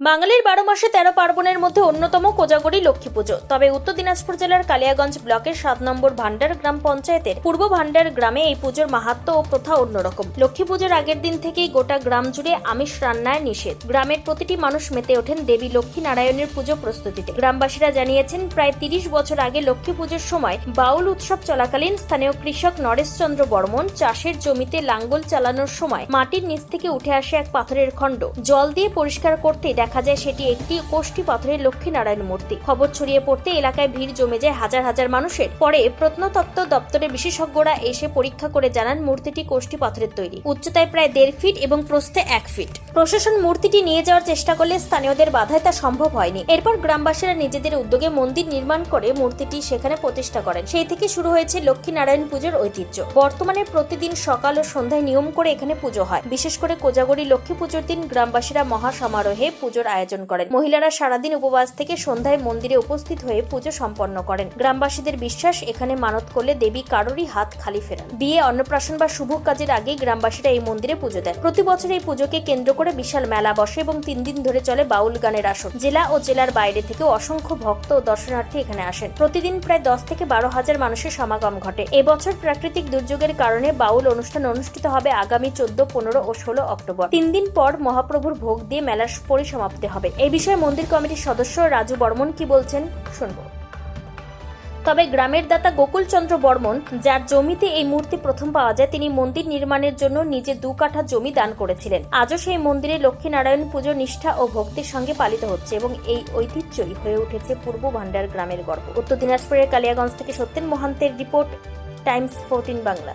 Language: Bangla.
বাঙালির বারো মাসে তেরো পার্বণের মধ্যে অন্যতম কোজাগরী লক্ষ্মী পুজো। তবে উত্তর দিনাজপুর জেলার কালিয়াগঞ্জ ব্লকের সাত নম্বর ভান্ডার গ্রাম পঞ্চায়েতের পূর্ব ভান্ডার গ্রামে এই পুজোর মাহাত্ম্য ও প্রথা অন্যরকম। লক্ষ্মী পুজোর আগের দিন থেকেই গোটা গ্রাম জুড়ে আমিষ রান্নায় নিষেধ। গ্রামের প্রতিটি মানুষ মেতে ওঠেন দেবী লক্ষ্মী নারায়ণের পুজো প্রস্তুতিতে। গ্রামবাসীরা জানিয়েছেন, প্রায় তিরিশ বছর আগে লক্ষ্মী পুজোর সময় বাউল উৎসব চলাকালীন স্থানীয় কৃষক নরেশচন্দ্র বর্মন চাষের জমিতে লাঙ্গল চালানোর সময় মাটির নিচ থেকে উঠে আসে এক পাথরের খণ্ড। জল দিয়ে পরিষ্কার করতেই দেখা যায় সেটি একটি কোষ্টি পাথরের লক্ষ্মীনারায়ণ মূর্তি খবর ছড়িয়ে পড়তে এলাকায় ভিড় জমে যায় হাজার হাজার মানুষের। পরে প্রত্নতত্ত্ব দপ্তরের বিশেষজ্ঞরা এসে পরীক্ষা করে জানান মূর্তিটি কোষ্ঠী পাথরের তৈরি। উচ্চতায় প্রায় দেড় ফিট এবং প্রস্থে এক ফিট। প্রশাসন মূর্তিটি নিয়ে যাওয়ার চেষ্টা করলে স্থানীয়দের বাধায় তা সম্ভব হয়নি। এরপর গ্রামবাসীরা নিজেদের উদ্যোগে মন্দির নির্মাণ করে মূর্তিটি সেখানে প্রতিষ্ঠা করেন। সেই থেকে শুরু হয়েছে লক্ষ্মীনারায়ণ পুজোর ঐতিহ্য। বর্তমানে প্রতিদিন সকাল ও সন্ধ্যায় নিয়ম করে এখানে পুজো হয়। বিশেষ করে কোজাগরী লক্ষ্মী পুজোর দিন গ্রামবাসীরা মহা সমারোহে পুজোর আয়োজন করেন। মহিলারা সারাদিন উপবাস থেকে সন্ধ্যায় মন্দিরে উপস্থিত হয়ে পুজো সম্পন্ন করেন। গ্রামবাসীদের বিশ্বাস, এখানে মানত করলে দেবী কারোরই হাত খালি ফেরান। বিয়ে, অন্নপ্রাশন বা শুভ কাজের আগে গ্রামবাসীরা এই মন্দিরে পুজো দেন। প্রতি বছর এই পুজোকে কেন্দ্র করে বিশাল মেলা বসে এবং তিন দিন ধরে চলে বাউল গানের আসর। জেলা ও জেলার বাইরে থেকে অসংখ্য ভক্ত ও দর্শনার্থী এখানে আসেন। প্রতিদিন প্রায় দশ থেকে বারো হাজার মানুষের সমাগম ঘটে। এবছর প্রাকৃতিক দুর্যোগের কারণে বাউল অনুষ্ঠান অনুষ্ঠিত হবে আগামী চোদ্দ, পনেরো ও ষোলো অক্টোবর। তিন দিন পর মহাপ্রভুর ভোগ দিয়ে মেলার পরিসমাপ্তি হবে। এই বিষয়ে মন্দির কমিটির সদস্য রাজু বর্মন কি বলছেন শুনব। তবে গ্রামের দাতা গোকুলচন্দ্র বর্মন, যার জমিতে এই মূর্তি প্রথম পাওয়া যায়, তিনি মন্দির নির্মাণের জন্য নিজে দু কাঠা জমি দান করেছিলেন। আজও সেই মন্দিরে লক্ষ্মীনারায়ণ পুজো, নিষ্ঠা ও ভক্তির সঙ্গে পালিত হচ্ছে এবং এই ঐতিহ্যই হয়ে উঠেছে পূর্ব ভান্ডার গ্রামের গর্ব। উত্তর দিনাজপুরের কালিয়াগঞ্জ থেকে সত্যেন মহান্তের রিপোর্ট, টাইমস ফোরটিন বাংলা।